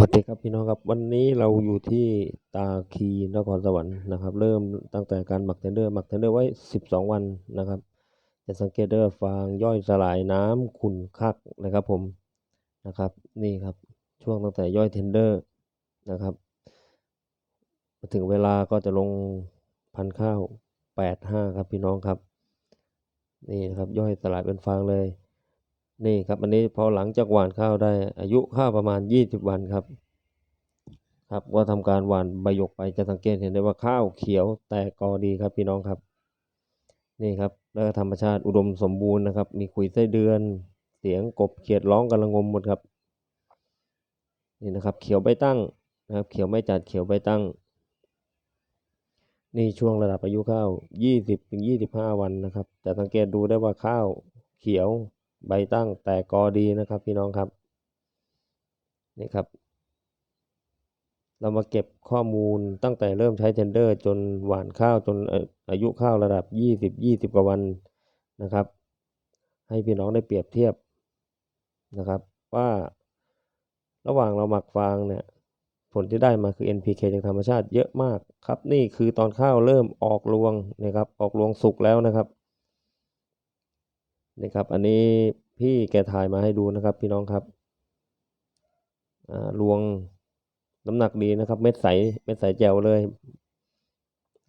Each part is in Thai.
วัสดีครับพี่น้องครับวันนี้เราอยู่ที่ตาคีนครสวรรค์นะครับ เริ่มตั้งแต่การหมักเทนเดอร์หมักเทนเดอร์ไว้ 12 วันนะครับ จะสังเกตได้ว่าฟางย่อยสลายน้ำขุ่นคักนะครับผมนะครับนี่ครับช่วงตั้งแต่ย่อยเทนเดอร์นะครับถึงเวลาก็จะลงพันข้าว 85 ครับพี่น้องครับนี่นะครับย่อยสลายเป็นฟางเลย นี่ครับอันนี้พอหลังจากหว่านข้าวได้ อายุข้าวประมาณ 20 วันครับ ครับก็ทำการหว่านใบหยกไปจะสังเกตเห็นได้ว่าข้าวเขียวแตกกอดีครับพี่น้องครับ นี่ครับแล้วธรรมชาติอุดมสมบูรณ์นะครับ มีขุยไส้เดือน เสียงกบเขียดร้องกำลังงมหมดครับ นี่นะครับเขียวใบตั้งนะครับ เขียวไม่จัดเขียวใบตั้ง นี่ช่วงระดับอายุข้าว 20ถึง25 วันนะครับ จะสังเกตดูได้ว่าข้าวเขียว ใบตั้งแต่กอดีนะครับพี่น้องครับนี่ครับ เรามาเก็บข้อมูลตั้งแต่เริ่มใช้เทนเดอร์ จนหวานข้าวจนอายุข้าวระดับ 20 20 กว่าวันนะครับ ให้พี่น้องได้เปรียบเทียบนะครับ ว่าระหว่างเราหมักฟางเนี่ยผลที่ได้มาคือ NPK จากธรรมชาติเยอะมากครับ นี่คือตอนข้าวเริ่มออกรวงนะครับ ออกรวงสุกแล้วนะครับ นี่ครับ อันนี้พี่แกถ่ายมาให้ดูนะครับ พี่น้องครับอ่ารวงน้ำหนักดีนะครับ เม็ดใสเม็ดใสแจ๋วเลย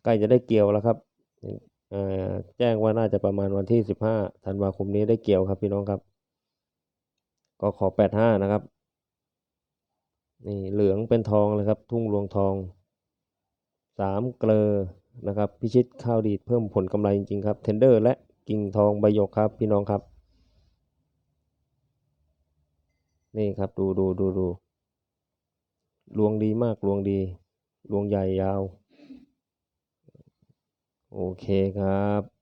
ใกล้จะได้เกี่ยวแล้วครับแจ้งว่าน่าจะประมาณวันที่สิบห้าธันวาคมนี้ได้เกี่ยวครับพี่น้องครับ ก็ขอแปดห้านะครับ นี่เหลืองเป็นทองเลยครับ ทุ่งรวงทองสามเกลอนะครับ พิชิตข้าวดีดเพิ่มผลกำไรจริงๆครับ เทนเดอร์และ กิ่งทองใบหยกครับพี่น้องครับ นี่ครับดูดูดูดูลวงดีมากลวงดีลวงใหญ่ยาว โอเคครับ